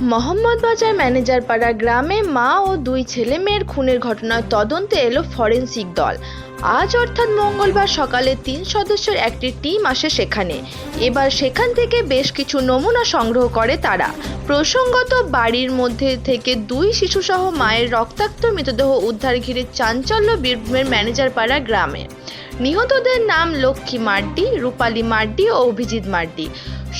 মোহাম্মদবাজার ম্যানেজারপাড়া গ্রামে মা ও দুই ছেলে মেয়ের খুনের ঘটনার তদন্তে এলো ফরেন্সিক দল। আজ অর্থাৎ মঙ্গলবার সকালে তিন সদস্যের একটি টিম আসে সেখানে। এবার সেখান থেকে বেশ কিছু নমুনা সংগ্রহ করে তারা। প্রসঙ্গত, বাড়ির মধ্যে থেকে দুই শিশুসহ মায়ের রক্তাক্ত মৃতদেহ উদ্ধার ঘিরে চাঞ্চল্য বীরভূমের ম্যানেজারপাড়া গ্রামে। নিহতদের নাম লক্ষ্মী মার্ডি, রূপালী মার্ডি ও অভিজিৎ মার্ডি।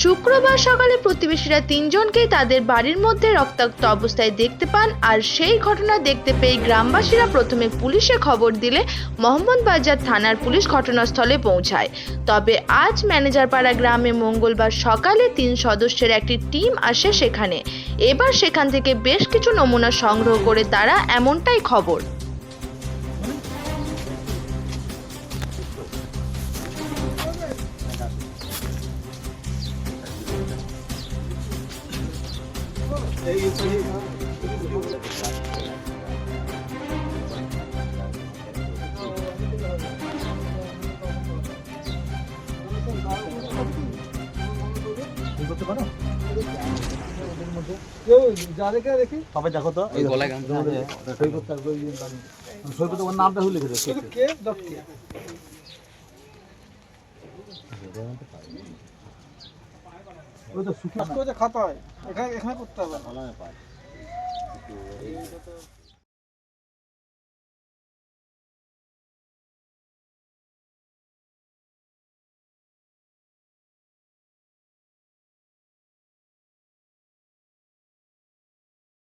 শুক্রবার সকালে প্রতিবেশীরা তিনজনকেই তাদের বাড়ির মধ্যে রক্তাক্ত অবস্থায় দেখতে পান আর সেই ঘটনা দেখতে পেয়ে গ্রামবাসীরা প্রথমে পুলিশে খবর দিলে মোহাম্মদবাজার থানার পুলিশ ঘটনাস্থলে পৌঁছায়। তবে আজ ম্যানেজারপাড়া গ্রামে মঙ্গলবার সকালে তিন সদস্যের একটি টিম আসে সেখানে। এবার সেখান থেকে বেশ কিছু নমুনা সংগ্রহ করে তারা এমনটাই খবর। কেউ যা দেখে দেখি তো এই গলায় করতে আমি- সই করতে ওর নামটা হলে কে? ওই তো শুকিয়ে খাতায় এখানে এখানে করতে হবে। না